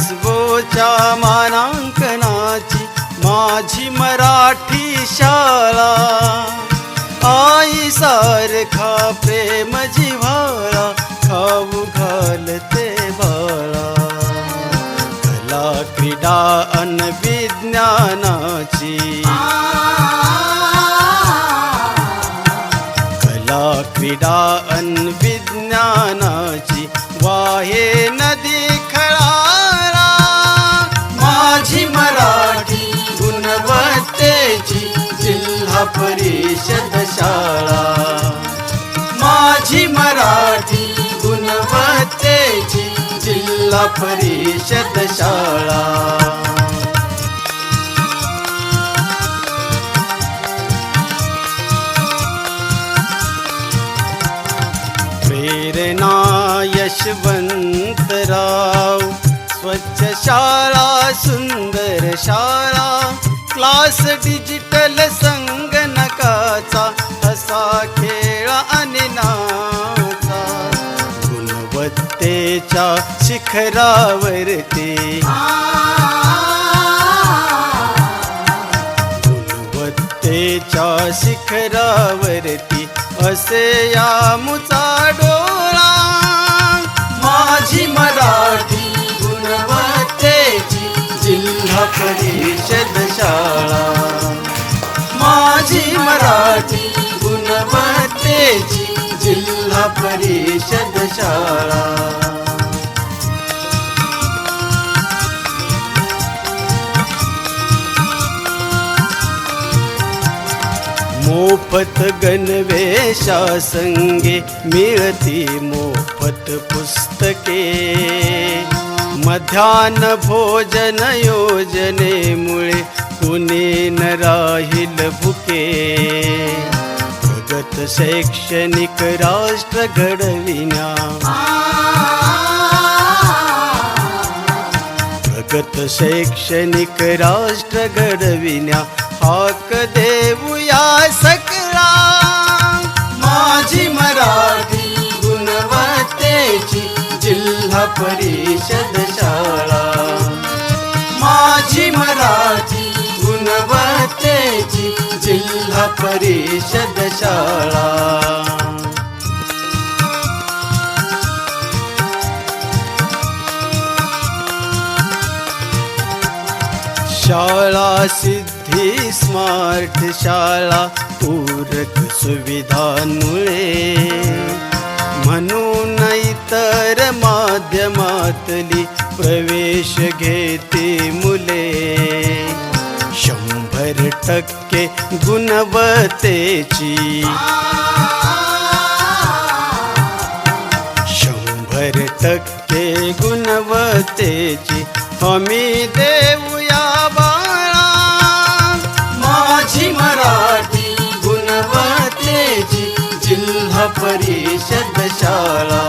एसवोच्या मानांकनाची माझी मराठी शाळा. आई सारखा प्रेम जिव्हाळा खाऊ घालते बाळा. कला क्रीडा अन विज्ञानाची. कला क्रीडा अन परिषद शाळा माझी मराठी गुणवत्तेची जिल्हा परिषद शाळा प्रेरणा यशवंतराव स्वच्छ शाळा सुंदर शाळा क्लास डिजिटल गुणवत्तेच्या शिखरावरती गुणवत्तेच्या शिखरावरती असे या मुचा डोळा माझी मराठी गुणवत्तेची जिल्हा परिषद शाळा. जिल्हा परिषद शाळा. मोफत गणवेशा संगे मिळती मोफत पुस्तके. मध्यान्ह भोजन योजनेमुळे कुणी न राहील भुके. प्रगत शैक्षणिक राष्ट्र घडविण्या प्रगत शैक्षणिक राष्ट्र घडविण्या हाक देऊया सकला माझी मराठी गुणवत्तेची जिल्हा परिषद शाळा. माझी मराठी परिषद शाळा. शाळा सिद्धी स्मार्ट शाळा पूरक सुविधांमुळे. म्हणून इतर माध्यमातली प्रवेश घेते मुले. शंभर टक्के गुणवत्तेची शंभर टक्के गुणवत्तेची हमी देऊया बाळा. माझी मराठी गुणवत्तेची जिल्हा परिषद शाळा.